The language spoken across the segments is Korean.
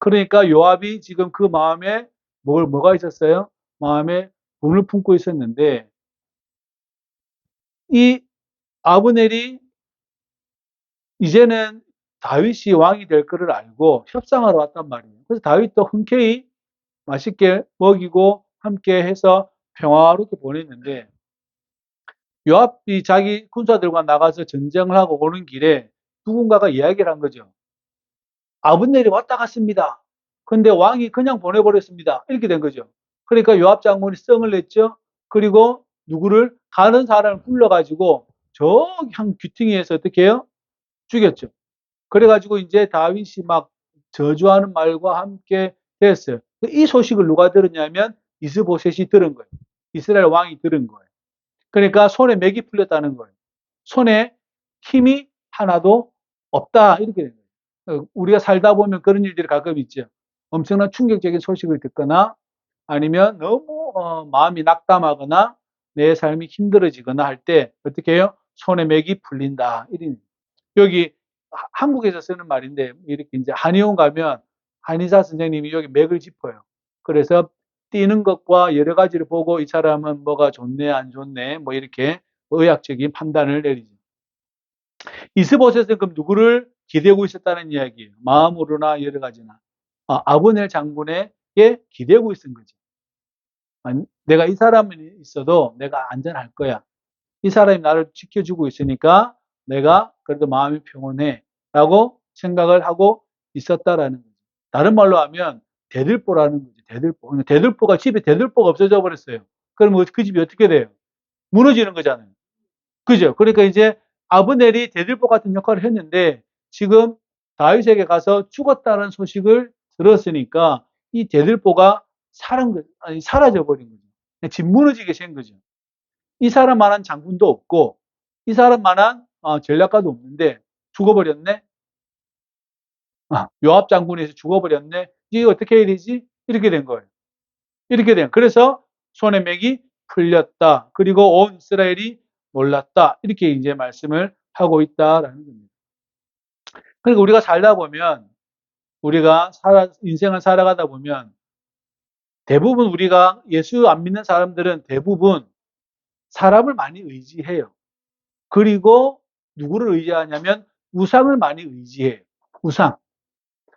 그러니까 요압이 지금 그 마음에 뭘 뭐가 있었어요? 마음에 분을 품고 있었는데 이 아브넬이 이제는 다윗이 왕이 될 거를 알고 협상하러 왔단 말이에요. 그래서 다윗도 흔쾌히 맛있게 먹이고 함께 해서 평화롭게 보냈는데 요압이 자기 군사들과 나가서 전쟁을 하고 오는 길에 누군가가 이야기를 한 거죠. 아브넬이 왔다 갔습니다. 근데 왕이 그냥 보내버렸습니다. 이렇게 된 거죠. 그러니까 요압 장군이 성을 냈죠. 그리고 누구를 가는 사람을 불러가지고 한 귀퉁이에서 어떻게 해요? 죽였죠. 그래가지고 이제 다윗이 막 저주하는 말과 함께 됐어요. 이 소식을 누가 들었냐면 이스보셋이 들은 거예요. 이스라엘 왕이 들은 거예요. 그러니까 손에 맥이 풀렸다는 거예요. 손에 힘이 하나도 없다 이렇게 된 거예요. 어, 우리가 살다 보면 그런 일들이 가끔 있죠. 엄청난 충격적인 소식을 듣거나 아니면 너무 어, 마음이 낙담하거나 내 삶이 힘들어지거나 할 때 어떻게 해요? 손에 맥이 풀린다. 이런 여기 한국에서 쓰는 말인데 이렇게 이제 한의원 가면 한의사 선생님이 여기 맥을 짚어요. 그래서 뛰는 것과 여러 가지를 보고 이 사람은 뭐가 좋네 안 좋네 뭐 이렇게 의학적인 판단을 내리죠. 이스보셋은 그럼 누구를 기대고 있었다는 이야기예요. 마음으로나 여러 가지나 아, 아브넬 장군에게 기대고 있은 거죠. 내가 이 사람이 있어도 내가 안전할 거야. 이 사람이 나를 지켜주고 있으니까 내가 그래도 마음이 평온해. 라고 생각을 하고 있었다라는 거죠. 다른 말로 하면 대들보라는 거죠. 대들보. 대들보가 집에 대들보가 없어져 버렸어요. 그러면 그 집이 어떻게 돼요? 무너지는 거잖아요. 그죠? 그러니까 이제 아브넬이 대들보 같은 역할을 했는데 지금 다윗에게 가서 죽었다는 소식을 들었으니까 이 대들보가 사람, 아니, 사라져 버린 거죠. 집 무너지게 된 거죠. 이 사람만한 장군도 없고 이 사람만한 어, 전략가도 없는데 죽어버렸네. 아, 요압 장군에서 죽어버렸네. 이게 어떻게 해야 되지? 이렇게 된 거예요. 이렇게 된. 그래서 손의 맥이 풀렸다. 그리고 온 이스라엘이 몰랐다. 이렇게 이제 말씀을 하고 있다라는 겁니다. 그러니까 우리가 살다 보면 우리가 살아, 인생을 살아가다 보면 대부분 우리가 예수 안 믿는 사람들은 대부분 사람을 많이 의지해요. 그리고 누구를 의지하냐면 우상을 많이 의지해요. 우상.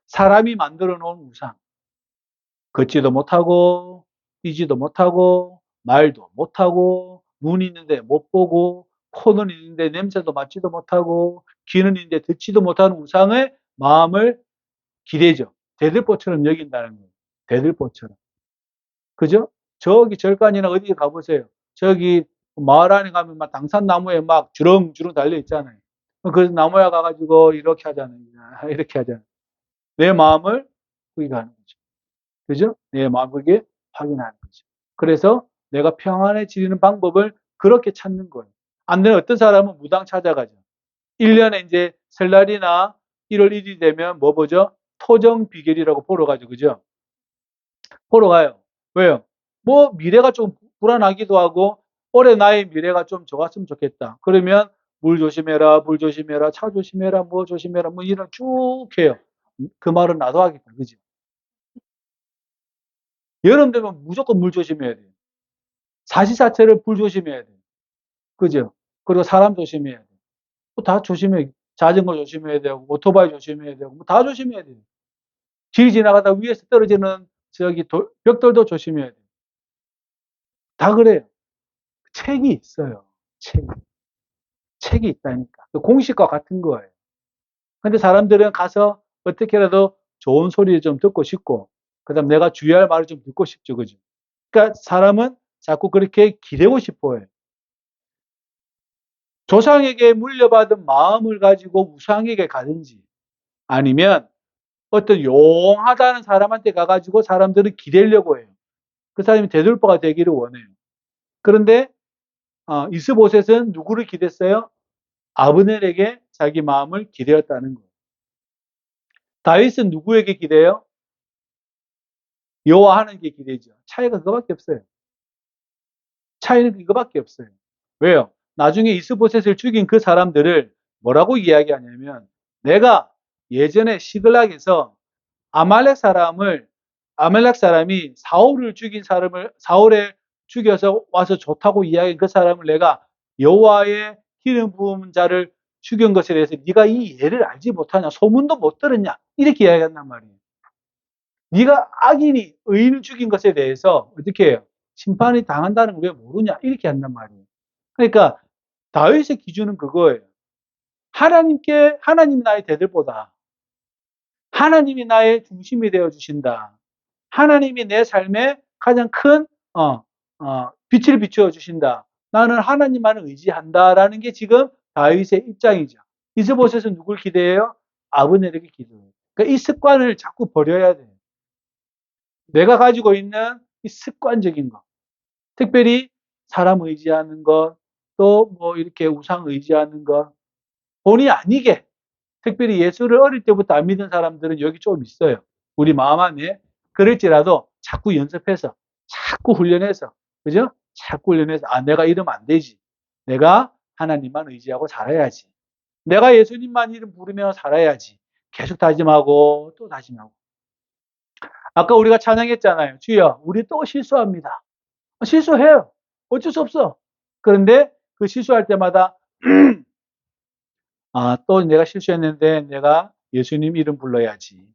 사람이 만들어 놓은 우상. 걷지도 못하고, 뛰지도 못하고, 말도 못하고, 눈이 있는데 못 보고, 코는 있는데 냄새도 맡지도 못하고, 귀는 있는데 듣지도 못하는 우상의 마음을 기대죠. 대들보처럼 여긴다는 거예요. 대들보처럼. 그죠? 저기 절간이나 어디 가보세요. 저기 마을 안에 가면 막 당산나무에 막 주렁주렁 달려 있잖아요. 그래서 나무에 가가지고 이렇게 하잖아요. 이렇게 하잖아요. 내 마음을 그게 하는 거죠. 그죠? 내 마음을 그게 확인하는 거죠. 그래서 내가 평안해지는 방법을 그렇게 찾는 거예요. 안 되는 어떤 사람은 무당 찾아가죠. 1년에 이제 설날이나 1월 1일이 되면 뭐 보죠? 토정 비결이라고 보러 가죠. 그죠? 보러 가요. 왜요? 뭐 미래가 좀 불안하기도 하고 올해 나의 미래가 좀 좋았으면 좋겠다. 그러면 물 조심해라, 물 조심해라, 차 조심해라, 뭐 조심해라, 뭐 이런 쭉 해요. 그 말은 나도 하겠다. 그지? 여름 되면 무조건 물 조심해야 돼요. 사시사철을 불 조심해야 돼요. 그죠? 그리고 사람 조심해야 돼요. 뭐 다 조심해. 자전거 조심해야 되고, 오토바이 조심해야 되고, 뭐 다 조심해야 돼요. 길 지나가다 위에서 떨어지는 저기 돌, 벽돌도 조심해야 돼요. 다 그래요. 책이 있어요. 책. 책이 있다니까. 그 공식과 같은 거예요. 근데 사람들은 가서 어떻게라도 좋은 소리를 좀 듣고 싶고, 그 다음 내가 주의할 말을 좀 듣고 싶죠. 그죠? 그러니까 사람은 자꾸 그렇게 기대고 싶어 해요. 조상에게 물려받은 마음을 가지고 우상에게 가든지 아니면 어떤 용하다는 사람한테 가가지고 사람들은 기대려고 해요. 그 사람이 대들보가 되기를 원해요. 그런데 어, 이스보셋은 누구를 기댔어요? 아브넬에게 자기 마음을 기대었다는 거예요. 다윗은 누구에게 기대요? 여호와 하나님께 기대죠. 차이가 그거밖에 없어요. 차이는 이거밖에 없어요. 왜요? 나중에 이스보셋을 죽인 그 사람들을 뭐라고 이야기하냐면 내가 예전에 시글락에서 아말렉 사람을 아말렉 사람이 사울을 죽인 사람을 사울에 죽여서 와서 좋다고 이야기한 그 사람을 내가 여호와의 기름 부은 자를 죽인 것에 대해서 네가 이 예를 알지 못하냐 소문도 못 들었냐 이렇게 이야기한단 말이에요. 네가 악인이 의인을 죽인 것에 대해서 어떻게 해요? 심판이 당한다는 걸 왜 모르냐 이렇게 한단 말이에요. 그러니까 다윗의 기준은 그거예요. 하나님께 하나님 나의 대들보다 하나님이 나의 중심이 되어 주신다. 하나님이 내 삶에 가장 큰 어, 어, 빛을 비추어 주신다. 나는 하나님만을 의지한다라는 게 지금 다윗의 입장이죠. 이스보셋은 누굴 기대해요? 아브넬에게 기도해요. 그러니까 이 습관을 자꾸 버려야 돼요. 내가 가지고 있는 이 습관적인 것, 특별히 사람 의지하는 것, 또 뭐 이렇게 우상 의지하는 것, 본의 아니게 특별히 예수를 어릴 때부터 안 믿는 사람들은 여기 좀 있어요. 우리 마음 안에 그럴지라도 자꾸 연습해서, 자꾸 훈련해서, 그죠? 자꾸 훈련해서 아 내가 이러면 안 되지. 내가 하나님만 의지하고 살아야지. 내가 예수님만 이름 부르며 살아야지. 계속 다짐하고 또 다짐하고. 아까 우리가 찬양했잖아요. 주여, 우리 또 실수합니다. 실수해요. 어쩔 수 없어. 그런데 그 실수할 때마다 아, 또 내가 실수했는데 내가 예수님 이름 불러야지.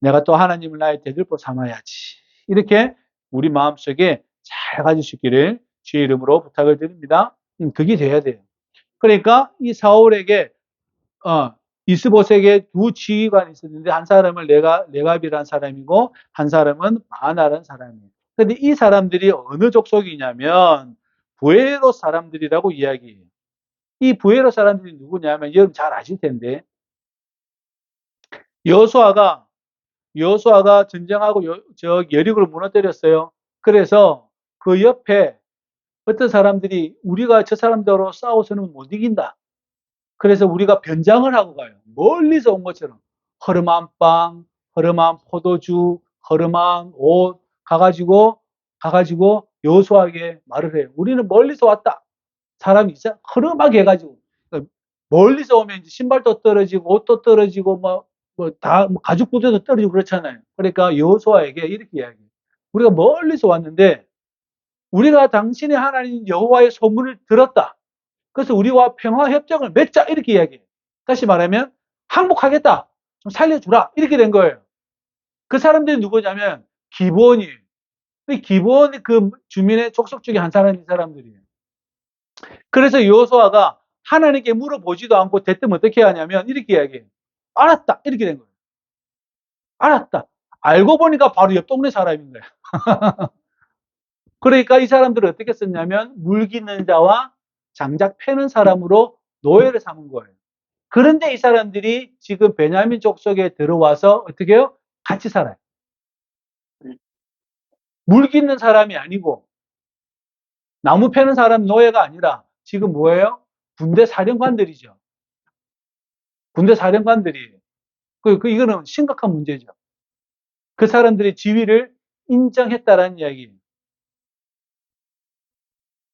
내가 또 하나님을 나의 대들보 삼아야지. 이렇게 우리 마음속에 잘 있기를 주의 이름으로 부탁을 드립니다. 음, 그게 돼야 돼요. 그러니까 이 사울에게 어, 이스보색에 두 지휘관이 있었는데 한 사람을 레가, 레갑이라는 사람이고 한 사람은 마나라는 사람이에요. 근데 이 사람들이 어느 족속이냐면 부에로 사람들이라고 이야기해요. 이 부에로 사람들이 누구냐면 여러분 잘 아실 텐데 여수아가 여수아가 전쟁하고 여, 저 여리고를 무너뜨렸어요. 그래서 그 옆에 어떤 사람들이 우리가 저 사람들하고 싸워서는 못 이긴다. 그래서 우리가 변장을 하고 가요. 멀리서 온 것처럼. 허름한 빵, 허름한 포도주, 허름한 옷 가가지고, 가가지고 여수하게 말을 해요. 우리는 멀리서 왔다. 사람이 있어 허름하게 해가지고. 그러니까 멀리서 오면 이제 신발도 떨어지고, 옷도 떨어지고, 뭐, 뭐, 다, 뭐 가죽 부대도 떨어지고 그렇잖아요. 그러니까 여호수아에게 이렇게 이야기해요. 우리가 멀리서 왔는데, 우리가 당신의 하나님 여호와의 소문을 들었다. 그래서 우리와 평화 협정을 맺자 이렇게 이야기해요. 다시 말하면 항복하겠다. 좀 살려주라 이렇게 된 거예요. 그 사람들이 누구냐면 기본이에요. 기본 그 주민의 족속 중에 한 사람이 이 사람들이에요. 그래서 여호수아가 하나님께 물어보지도 않고 대뜸 어떻게 하냐면 이렇게 이야기해요. 알았다 이렇게 된 거예요. 알았다. 알고 보니까 바로 옆 동네 사람인 거예요. 그러니까 이 사람들을 어떻게 썼냐면 물기는 자와 장작 패는 사람으로 노예를 삼은 거예요. 그런데 이 사람들이 지금 베냐민 족속에 들어와서 어떻게 해요? 같이 살아요. 물기는 사람이 아니고 나무 패는 사람 노예가 아니라 지금 뭐예요? 군대 사령관들이죠. 군대 사령관들이 그, 그 이거는 심각한 문제죠. 그 사람들의 지위를 인정했다라는 이야기예요.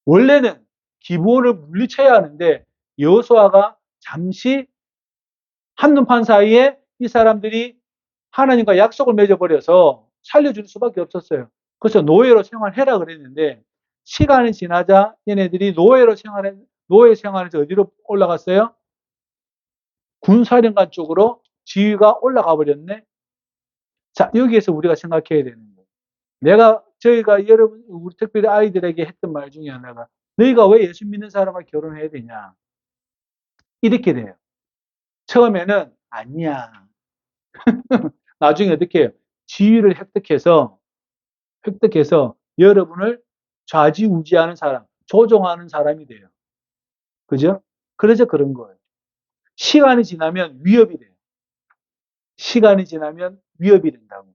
원래는 기본을 물리쳐야 하는데 여호수아가 잠시 한눈판 사이에 이 사람들이 하나님과 약속을 맺어버려서 살려줄 수밖에 없었어요. 그래서 노예로 생활해라 그랬는데 시간이 지나자 얘네들이 노예로 생활해 노예 생활에서 어디로 올라갔어요? 군사령관 쪽으로 지위가 올라가 버렸네. 자 여기에서 우리가 생각해야 되는 거예요. 내가 저희가 여러분 우리 특별히 아이들에게 했던 말 중에 하나가 너희가 왜 예수 믿는 사람과 결혼해야 되냐 이렇게 돼요. 처음에는 아니야. 나중에 어떻게 해요? 지위를 획득해서 획득해서 여러분을 좌지우지하는 사람, 조종하는 사람이 돼요. 그죠? 그래서 그런 거예요. 시간이 지나면 위협이 돼요. 시간이 지나면 위협이 된다고.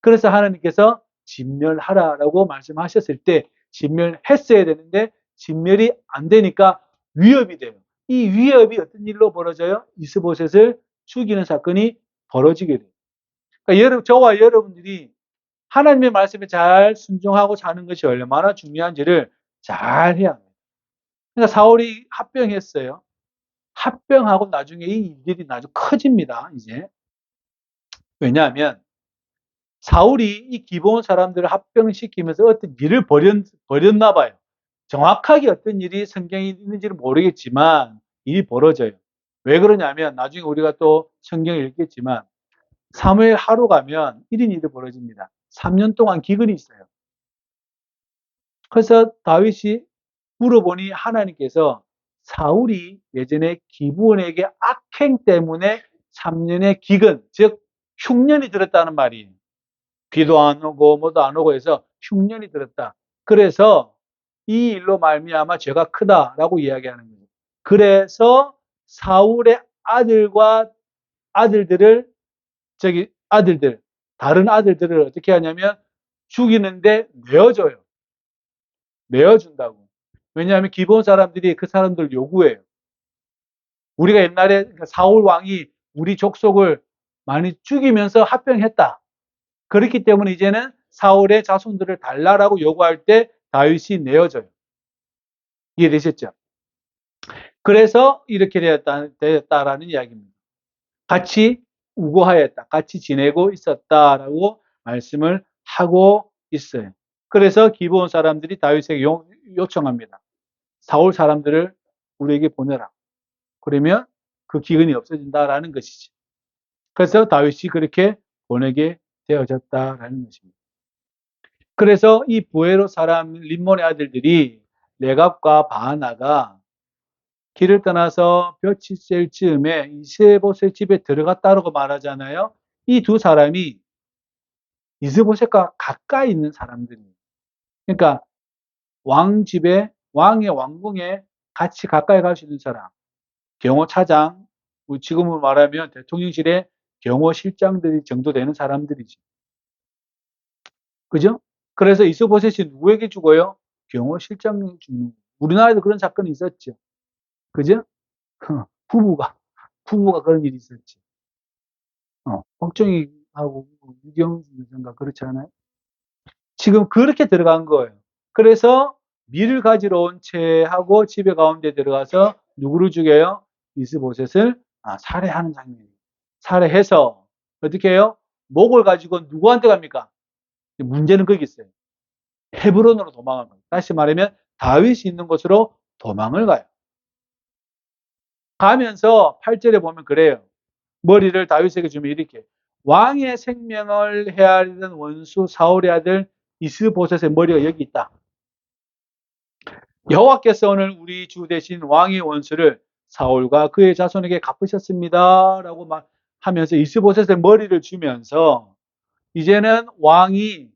그래서 하나님께서 진멸하라라고 말씀하셨을 때 진멸했어야 되는데 진멸이 안 되니까 위협이 돼요. 이 위협이 어떤 일로 벌어져요? 이스보셋을 죽이는 사건이 벌어지게 돼요. 그러니까 여러분, 저와 여러분들이 하나님의 말씀에 잘 순종하고 사는 것이 얼마나 중요한지를 잘 해야 합니다. 그러니까 사울이 합병했어요. 합병하고 나중에 이 일들이 나중 커집니다, 이제. 왜냐하면 사울이 이 기본 사람들을 합병시키면서 어떤 일을 벌였, 벌였나 봐요. 정확하게 어떤 일이 성경에 있는지는 모르겠지만 일이 벌어져요. 왜 그러냐면 나중에 우리가 또 성경을 읽겠지만 사무엘 하루 가면 1인 일이 벌어집니다. 3년 동안 기근이 있어요. 그래서 다윗이 물어보니 하나님께서 사울이 예전에 기부원에게 악행 때문에 3년의 기근, 즉 흉년이 들었다는 말이에요. 비도 안 오고 뭐도 안 오고 해서 흉년이 들었다. 그래서 이 일로 말미암아 죄가 크다라고 이야기하는 거죠. 그래서 사울의 아들과 아들들을 저기 아들들 다른 아들들을 어떻게 하냐면 죽이는데 내어줘요. 내어준다고. 왜냐하면 기본 사람들이 그 사람들 요구해요. 우리가 옛날에 사울 왕이 우리 족속을 많이 죽이면서 합병했다. 그렇기 때문에 이제는 사울의 자손들을 달라라고 요구할 때 다윗이 내어줘요. 이해되셨죠? 그래서 이렇게 되었다, 되었다라는 이야기입니다. 같이 우고하였다. 같이 지내고 있었다라고 말씀을 하고 있어요. 그래서 기브온 사람들이 다윗에게 요, 요청합니다. 사울 사람들을 우리에게 보내라. 그러면 그 기근이 없어진다라는 것이지. 그래서 다윗이 그렇게 보내게 되어졌다라는 것입니다. 그래서 이 부에로 사람 림몬의 아들들이 레갑과 바하나가 길을 떠나서 볕이 셀 즈음에 이스보셋 집에 들어갔다고 말하잖아요. 이 두 사람이 이스보셋과 가까이 있는 사람들이에요. 그러니까 왕 집에 왕의 왕궁에 같이 가까이 갈 수 있는 사람. 경호 차장, 뭐 지금은 말하면 대통령실에 경호 실장들이 정도 되는 사람들이지. 그죠? 그래서 이스보셋이 누구에게 죽어요? 경호 실장이 죽는. 우리나라에도 그런 사건이 있었죠. 그죠? 부부가 부부가 그런 일이 있었지. 어, 박정희하고 유경수 여자가 그렇지 않아요? 지금 그렇게 들어간 거예요. 그래서 밀을 가지러 온 채하고 집에 가운데 들어가서 누구를 죽여요? 이스보셋을 아, 살해하는 장면이에요. 살해해서 어떻게 해요? 목을 가지고 누구한테 갑니까? 문제는 거기 있어요. 헤브론으로 도망을 가요. 다시 말하면 다윗이 있는 곳으로 도망을 가요. 가면서 8절에 보면 그래요. 머리를 다윗에게 주면 이렇게 왕의 생명을 헤아리던 원수 사울의 아들 이스보셋의 머리가 여기 있다. 여호와께서 오늘 우리 주 대신 왕의 원수를 사울과 그의 자손에게 갚으셨습니다라고 막 하면서 이스보셋의 머리를 주면서 이제는 왕이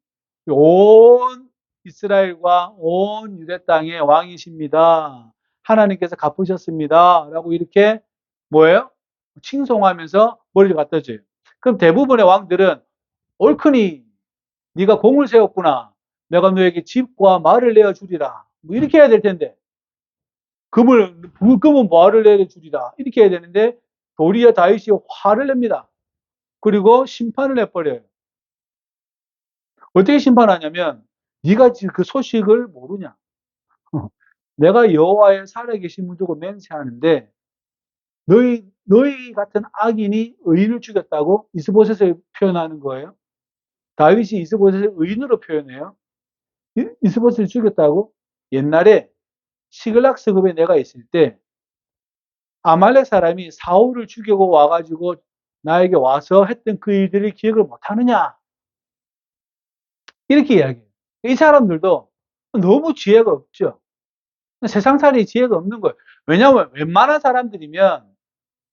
온 이스라엘과 온 유대 땅의 왕이십니다. 하나님께서 갚으셨습니다. 라고 이렇게 뭐예요? 칭송하면서 머리를 갖다 줘요. 그럼 대부분의 왕들은 옳크니 네가 공을 세웠구나. 내가 너에게 집과 말을 내어 주리라. 뭐 이렇게 해야 될 텐데. 금을 금은 뭐를 내어 주리라. 이렇게 해야 되는데 도리어 다윗이 화를 냅니다. 그리고 심판을 내버려요. 어떻게 심판하냐면 네가 그 소식을 모르냐? 내가 여호와의 살아계신 문두고 맹세하는데 너희 너희 같은 악인이 의인을 죽였다고 이스보셋을 표현하는 거예요. 다윗이 이스보셋을 의인으로 표현해요. 이스보셋을 죽였다고 옛날에 시글락 스급에 내가 있을 때 아말렉 사람이 사울을 죽이고 와가지고 나에게 와서 했던 그 일들을 기억을 못하느냐 이렇게 이야기해요. 이 사람들도 너무 지혜가 없죠. 세상살이 지혜가 없는 거예요. 왜냐하면 웬만한 사람들이면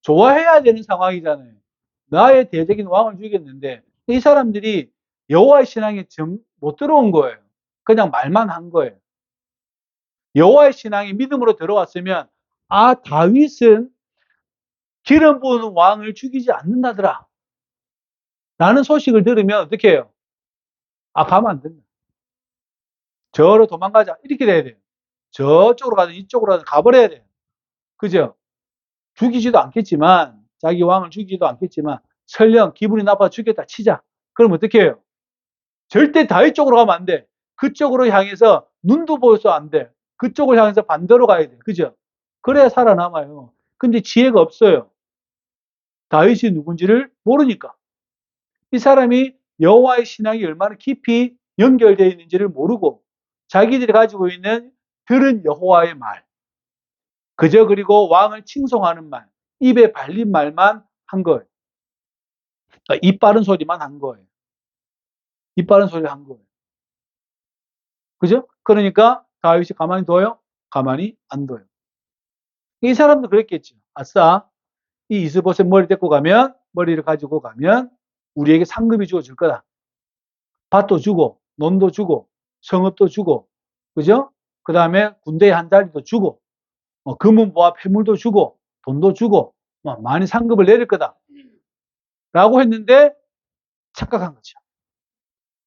좋아해야 되는 상황이잖아요. 나의 대적인 왕을 죽였는데 이 사람들이 여호와의 신앙에 못 들어온 거예요. 그냥 말만 한 거예요. 여호와의 신앙이 믿음으로 들어왔으면 아 다윗은 기름 부은 왕을 죽이지 않는다더라. 라는 소식을 들으면 어떻게 해요? 아 가면 안 된다. 저로 도망가자. 이렇게 돼야 돼요. 저쪽으로 가든 이쪽으로 가든 가버려야 돼요. 그죠? 죽이지도 않겠지만, 자기 왕을 죽이지도 않겠지만, 설령 기분이 나빠 죽였다 치자. 그럼 어떻게 해요? 절대 다윗 쪽으로 가면 안 돼. 그쪽으로 향해서 눈도 보여서 안 돼. 그쪽을 향해서 반대로 가야 돼. 그죠? 그래야 살아남아요. 근데 지혜가 없어요. 다윗이 누군지를 모르니까. 이 사람이 여호와의 신앙이 얼마나 깊이 연결되어 있는지를 모르고 자기들이 가지고 있는 들은 여호와의 말, 그저 그리고 왕을 칭송하는 말, 입에 발린 말만 한 거예요. 그러니까 입 바른 소리만 한 거예요. 입 바른 소리를 한 거예요. 그죠? 그러니까 다윗이 가만히 둬요? 가만히 안 둬요. 이 사람도 그랬겠죠. 아싸, 이 이스봇의 머리 데리고 가면, 머리를 가지고 가면 우리에게 상급이 주어질 거다. 밭도 주고, 논도 주고, 성읍도 주고, 그죠? 그 다음에 군대에 한 자리도 주고, 뭐 금은보화 폐물도 주고, 돈도 주고, 뭐 많이 상급을 내릴 거다. 라고 했는데 착각한 거죠.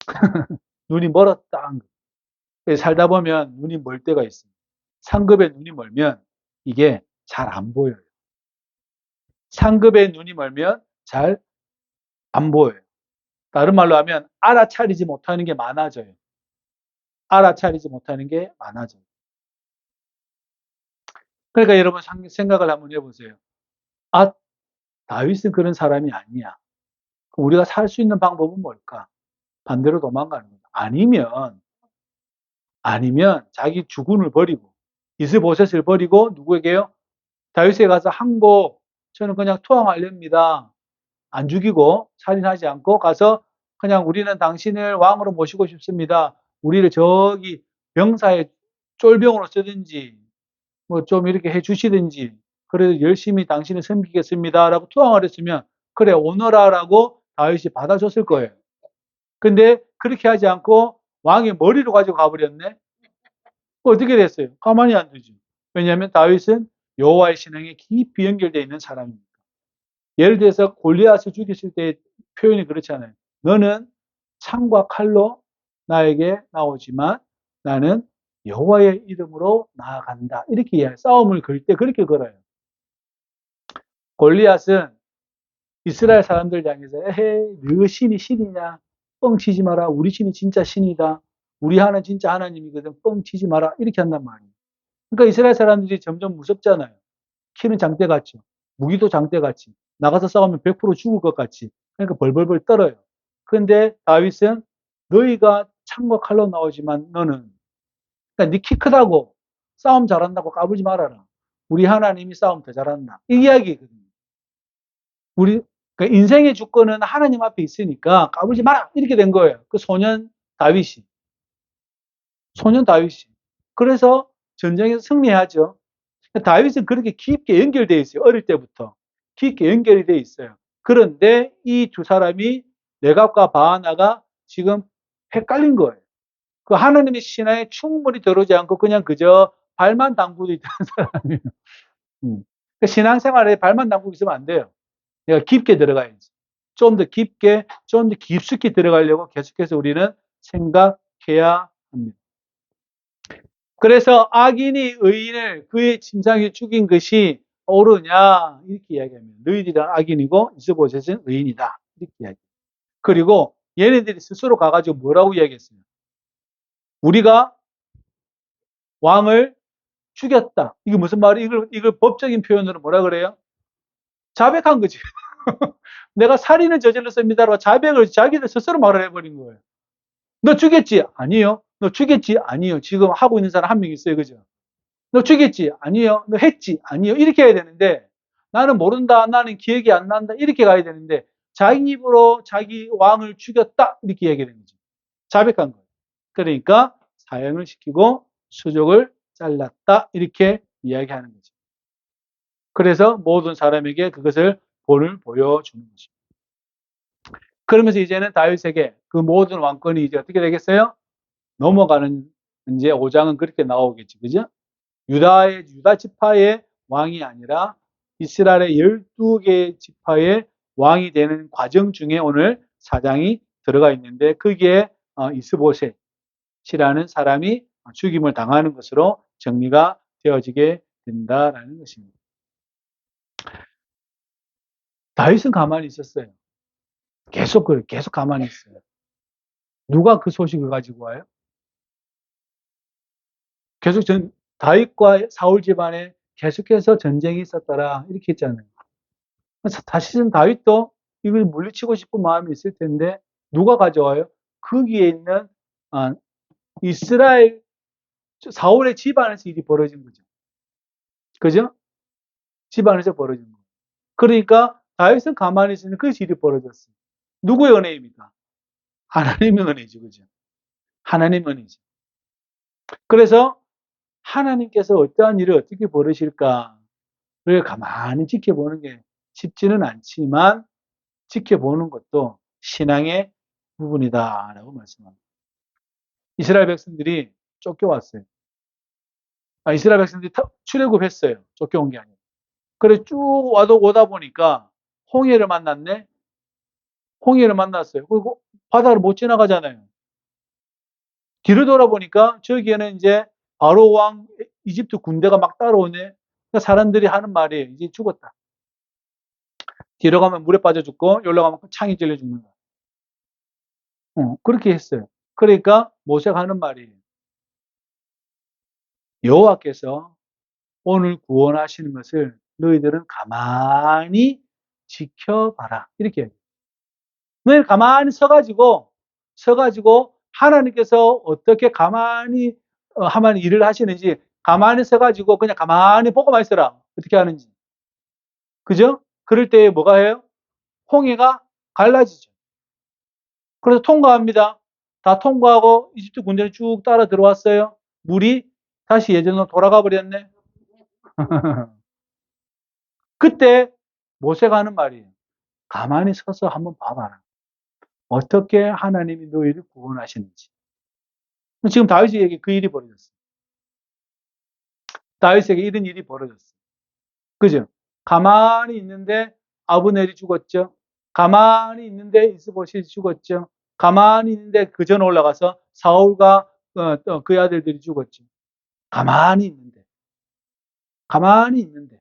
눈이 멀었다. 살다 보면 눈이 멀 때가 있어요. 상급에 눈이 멀면 이게 잘 안 보여요. 상급에 눈이 멀면 잘 안 보여요. 다른 말로 하면 알아차리지 못하는 게 많아져요. 알아차리지 못하는 게 많아져요. 그러니까 여러분 생각을 한번 해보세요. 아, 다윗은 그런 사람이 아니야. 우리가 살 수 있는 방법은 뭘까? 반대로 도망가는 거다. 아니면, 아니면 자기 주군을 버리고, 이스보셋을 버리고, 누구에게요? 다윗에 가서 항복, 저는 그냥 투항하렵니다. 안 죽이고, 살인하지 않고, 가서 그냥 우리는 당신을 왕으로 모시고 싶습니다. 우리를 저기 병사의 쫄병으로 쓰든지, 뭐 좀 이렇게 해 주시든지, 그래도 열심히 당신을 섬기겠습니다. 라고 투항을 했으면, 그래, 오너라라고 다윗이 받아줬을 거예요. 근데 그렇게 하지 않고 왕의 머리로 가지고 가버렸네. 어떻게 됐어요? 가만히 안 두지. 왜냐하면 다윗은 여호와의 신앙에 깊이 연결되어 있는 사람입니다. 예를 들어서 골리앗을 죽였을 때 표현이 그렇잖아요. 너는 창과 칼로 나에게 나오지만 나는 여호와의 이름으로 나아간다. 이렇게 이야기 싸움을 걸 때 그렇게 걸어요. 골리앗은 이스라엘 사람들 향해서 에헤이 너 신이 신이냐? 뻥치지 마라. 우리 신이 진짜 신이다. 우리 하나는 진짜 하나님이거든. 뻥치지 마라. 이렇게 한단 말이에요. 그러니까 이스라엘 사람들이 점점 무섭잖아요. 키는 장대같이 무기도 장대같이 나가서 싸우면 100% 죽을 것 같이 그러니까 벌벌벌 떨어요. 그런데 다윗은 너희가 창과 칼로 나오지만 너는 그러니까 네 키 크다고 싸움 잘한다고 까불지 말아라 우리 하나님이 싸움 더 잘한다 이 이야기거든요 우리 그러니까 인생의 주권은 하나님 앞에 있으니까 까불지 마라 이렇게 된 거예요. 그 소년 다윗이 소년 다윗이 그래서 전쟁에서 승리하죠. 그러니까 다윗은 그렇게 깊게 연결되어 있어요. 어릴 때부터 깊게 연결이 되어 있어요. 그런데 이 두 사람이 레갑과 바하나가 지금 헷갈린 거예요. 그 하나님의 신앙에 충분히 들어오지 않고 그냥 그저 발만 담그고 있다는 사람이에요. 음. 그 신앙생활에 발만 담그고 있으면 안 돼요. 내가 깊게 들어가야지. 좀 더 깊게, 좀 더 깊숙이 들어가려고 계속해서 우리는 생각해야 합니다. 그래서 악인이 의인을 그의 침상에 죽인 것이 옳으냐 이렇게 이야기합니다. 너희들은 악인이고 이스보셋은 의인이다 이렇게 이야기. 그리고 얘네들이 스스로 가가지고 뭐라고 이야기했어요? 우리가 왕을 죽였다. 이게 무슨 말이? 이걸 이걸 법적인 표현으로 뭐라 그래요? 자백한 거지. 내가 살인을 저질렀습니다라고 자백을 자기들 스스로 말을 해버린 거예요. 너 죽였지? 아니요. 너 죽였지? 아니요. 지금 하고 있는 사람 한 명 있어요. 그죠? 너 죽였지? 아니요. 너 했지? 아니요. 이렇게 해야 되는데 나는 모른다. 나는 기억이 안 난다. 이렇게 가야 되는데 자기 입으로 자기 왕을 죽였다. 이렇게 얘기하는 거죠. 자백한 거예요. 그러니까 사형을 시키고 수족을 잘랐다. 이렇게 이야기하는 거죠. 그래서 모든 사람에게 그것을 본을 보여주는 것입니다. 그러면서 이제는 다윗에게 그 모든 왕권이 이제 어떻게 되겠어요? 넘어가는 이제 5장은 그렇게 나오겠지. 그죠? 유다의 유다 지파의 왕이 아니라 이스라엘의 12개 지파의 왕이 되는 과정 중에 오늘 4장이 들어가 있는데 거기에 어, 이스보셋이라는 사람이 죽임을 당하는 것으로 정리가 되어지게 된다라는 것입니다. 다윗은 가만히 있었어요. 계속 그 계속 가만히 있어요. 누가 그 소식을 가지고 와요? 계속 전 다윗과 사울 집안에 계속해서 전쟁이 있었더라 이렇게 했잖아요. 다시는 다윗도 이걸 물리치고 싶은 마음이 있을 텐데 누가 가져와요? 거기에 있는 아, 이스라엘 사울의 집안에서 일이 벌어진 거죠. 그죠? 집안에서 벌어진 거. 그러니까 다윗은 가만히 있으니 그 일이 벌어졌어요. 누구의 은혜입니까? 하나님의 은혜죠. 그죠? 하나님 은혜죠. 그래서 하나님께서 어떠한 일을 어떻게 벌으실까를 가만히 지켜보는 게 쉽지는 않지만 지켜보는 것도 신앙의 부분이다라고 말씀합니다. 이스라엘 백성들이 쫓겨왔어요. 아, 이스라엘 백성들이 출애굽했어요. 쫓겨온 게 아니고. 그래 쭉 와도 오다 보니까 홍해를 만났네. 홍해를 만났어요. 그리고 바다를 못 지나가잖아요. 뒤로 돌아보니까 저기에는 이제 바로 왕 이집트 군대가 막 따라오네. 그러니까 사람들이 하는 말이 이제 죽었다. 뒤로 가면 물에 빠져 죽고 여기로 가면 창이 찔려 죽는 거야. 어, 그렇게 했어요. 그러니까 모세가 하는 말이 여호와께서 오늘 구원하시는 것을 너희들은 가만히 지켜봐라. 이렇게 해요. 너희 가만히 서가지고 서가지고 하나님께서 어떻게 가만히 어, 하면 일을 하시는지 가만히 서가지고 그냥 가만히 보고만 있어라. 어떻게 하는지. 그죠? 그럴 때 뭐가 해요? 홍해가 갈라지죠. 그래서 통과합니다. 다 통과하고 이집트 군대를 쭉 따라 들어왔어요. 물이 다시 예전으로 돌아가 버렸네. 그때 모세가 하는 말이 가만히 서서 한번 봐봐라. 어떻게 하나님이 너희를 구원하시는지. 지금 다윗에게 그 일이 벌어졌어요. 다윗에게 이런 일이 벌어졌어요. 그죠? 가만히 있는데 아브넬이 죽었죠. 가만히 있는데 이스보시 죽었죠. 가만히 있는데 그전 올라가서 사울과 어, 그 아들들이 죽었죠. 가만히 있는데. 가만히 있는데.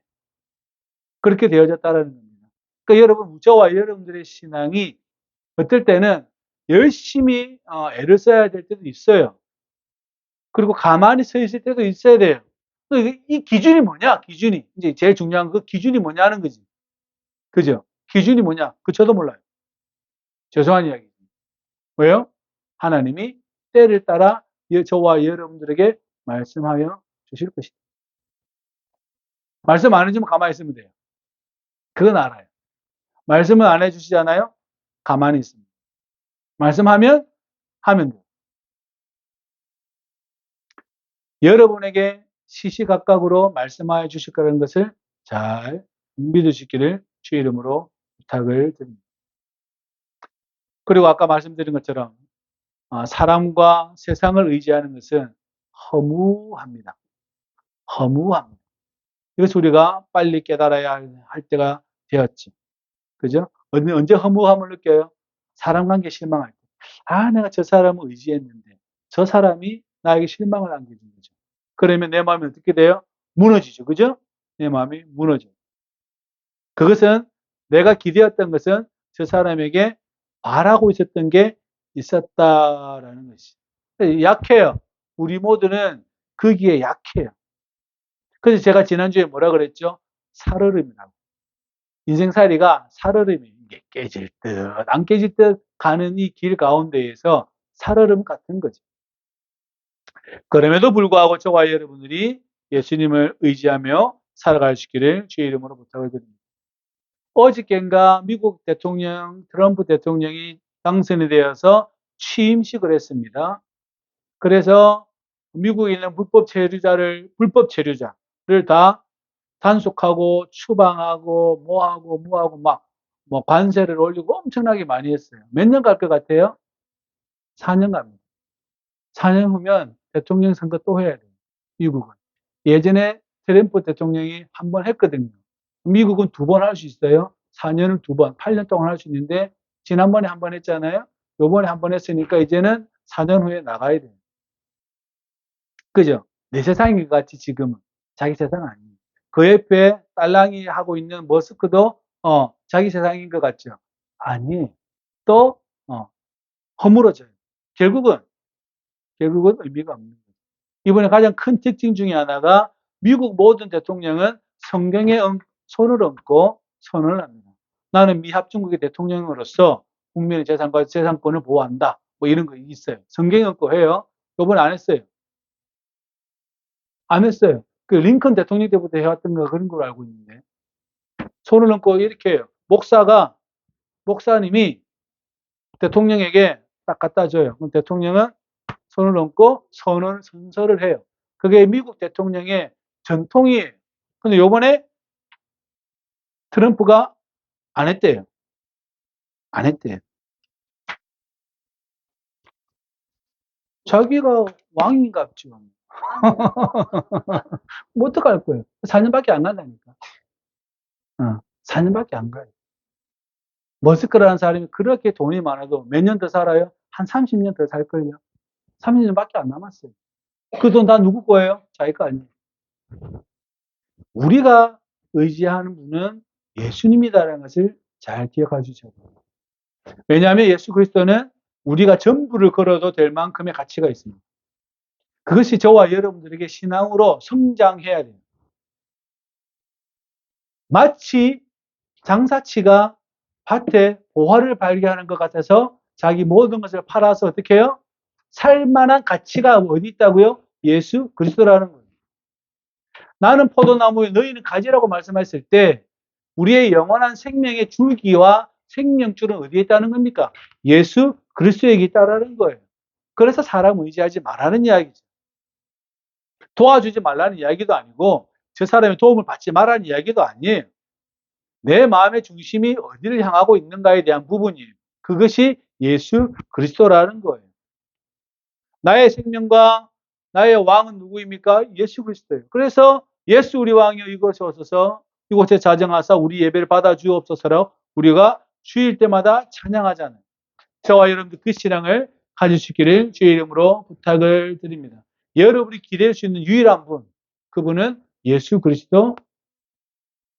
그렇게 되어졌다는 겁니다. 그러니까 여러분, 저와 여러분들의 신앙이 어떨 때는 열심히 어, 애를 써야 될 때도 있어요. 그리고 가만히 서 있을 때도 있어야 돼요. 이 기준이 뭐냐? 기준이. 이제 제일 중요한 그 기준이 뭐냐는 거지. 그죠? 기준이 뭐냐? 그 저도 몰라요. 죄송한 이야기. 왜요? 하나님이 때를 따라 저와 여러분들에게 말씀하여 주실 것이다. 말씀 안 해주면 가만히 있으면 돼요. 그건 알아요. 말씀을 안 해주시잖아요? 가만히 있습니다. 말씀하면 하면 돼요. 여러분에게 시시각각으로 말씀하여 주실 거라는 것을 잘 믿으시기를 주 이름으로 부탁을 드립니다. 그리고 아까 말씀드린 것처럼 아, 사람과 세상을 의지하는 것은 허무합니다. 허무합니다. 이것을 우리가 빨리 깨달아야 할 때가 되었지. 그죠? 언제 허무함을 느껴요? 사람 관계 실망할 때. 아, 내가 저 사람을 의지했는데, 저 사람이 나에게 실망을 안겨준 거죠. 그러면 내 마음이 어떻게 돼요? 무너지죠. 그죠? 내 마음이 무너져요. 그것은 내가 기대했던 것은 저 사람에게 바라고 있었던 게 있었다라는 것이. 약해요. 우리 모두는 거기에 약해요. 그래서 제가 지난주에 뭐라 그랬죠? 살얼음이라고. 인생살이가 살얼음이 깨질 듯, 안 깨질 듯 가는 이 길 가운데에서 살얼음 같은 거죠. 그럼에도 불구하고 저와 여러분들이 예수님을 의지하며 살아갈 수 있기를 주의 이름으로 부탁을 드립니다. 어저께인가 미국 대통령, 트럼프 대통령이 당선이 되어서 취임식을 했습니다. 그래서 미국에 있는 불법 체류자를, 불법 체류자를 다 단속하고 추방하고 뭐하고 뭐하고 막, 뭐 관세를 올리고 엄청나게 많이 했어요. 몇 년 갈 것 같아요? 4년 갑니다. 4년 후면 대통령 선거 또 해야 돼요. 미국은. 예전에 트럼프 대통령이 한 번 했거든요. 미국은 두 번 할 수 있어요. 4년을 두 번, 8년 동안 할 수 있는데 지난번에 한 번 했잖아요. 요번에 한 번 했으니까 이제는 4년 후에 나가야 돼요. 그죠? 내 세상인 것 같이 지금은. 자기 세상 아니에요. 그 옆에 딸랑이 하고 있는 머스크도, 어, 자기 세상인 것 같죠? 아니, 또, 어, 허물어져요. 결국은, 결국은 의미가 없는 거죠. 이번에 가장 큰 특징 중에 하나가 미국 모든 대통령은 성경에 손을 얹고 선언을 합니다. 나는 미합중국의 대통령으로서 국민의 재산과 재산권을 보호한다. 뭐 이런 거 있어요. 성경은 거 해요. 요번에 안 했어요. 안 했어요. 그 링컨 대통령 때부터 해왔던 거 그런 걸로 알고 있는데. 손을 얹고 이렇게 해요. 목사가, 목사님이 대통령에게 딱 갖다 줘요. 그럼 대통령은 손을 얹고 선언, 선서를 해요. 그게 미국 대통령의 전통이에요. 근데 요번에 트럼프가 안 했대요. 안 했대요. 자기가 왕인갑죠. 뭐 어떡할 거예요? 4년밖에 안 간다니까. 어, 4년밖에 안 가요. 머스크라는 사람이 그렇게 돈이 많아도 몇 년 더 살아요? 한 30년 더 살걸요? 30년밖에 안 남았어요. 그 돈 다 누구 거예요? 자기 거 아니에요. 우리가 의지하는 분은 예수님이다라는 것을 잘 기억해 주셔야 돼요. 왜냐하면 예수 그리스도는 우리가 전부를 걸어도 될 만큼의 가치가 있습니다. 그것이 저와 여러분들에게 신앙으로 성장해야 돼요. 마치 장사치가 밭에 보화를 발견하는 것 같아서 자기 모든 것을 팔아서 어떻게 해요? 살만한 가치가 어디 있다고요? 예수 그리스도라는 거예요. 나는 포도나무에 너희는 가지라고 말씀했을 때 우리의 영원한 생명의 줄기와 생명줄은 어디에 있다는 겁니까? 예수 그리스도에게 있다라는 거예요. 그래서 사람 의지하지 말라는 이야기죠. 도와주지 말라는 이야기도 아니고 저 사람의 도움을 받지 말라는 이야기도 아니에요. 내 마음의 중심이 어디를 향하고 있는가에 대한 부분이에요. 그것이 예수 그리스도라는 거예요. 나의 생명과 나의 왕은 누구입니까? 예수 그리스도예요. 그래서 예수 우리 왕이여 이곳에 오소서 이곳에 자정하사 우리 예배를 받아 주옵소서라고 우리가 주일 때마다 찬양하잖아요. 저와 여러분들 그 신앙을 가지시기를 주의 이름으로 부탁을 드립니다. 여러분이 기대할 수 있는 유일한 분, 그분은 예수 그리스도.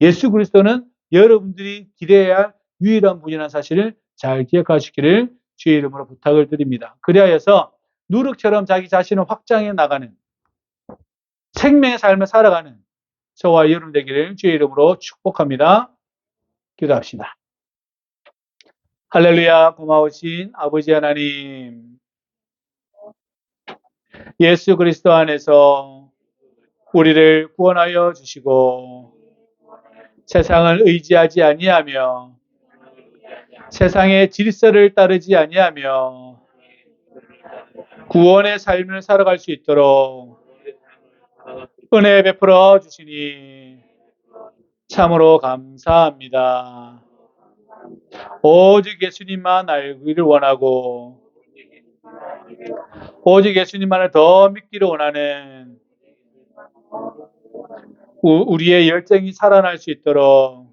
예수 그리스도는 여러분들이 기대해야 할 유일한 분이라는 사실을 잘 기억하시기를 주의 이름으로 부탁을 드립니다. 그리하여서 누룩처럼 자기 자신을 확장해 나가는 생명의 삶을 살아가는 저와 여러분 되기를 주의 이름으로 축복합니다. 기도합시다. 할렐루야 고마우신 아버지 하나님 예수 그리스도 안에서 우리를 구원하여 주시고 세상을 의지하지 아니하며 세상의 질서를 따르지 아니하며 구원의 삶을 살아갈 수 있도록 은혜 베풀어 주시니 참으로 감사합니다. 오직 예수님만 알기를 원하고 오직 예수님만을 더 믿기를 원하는 우리의 열정이 살아날 수 있도록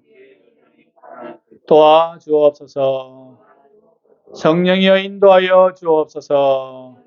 도와주옵소서. 성령이여 인도하여 주옵소서.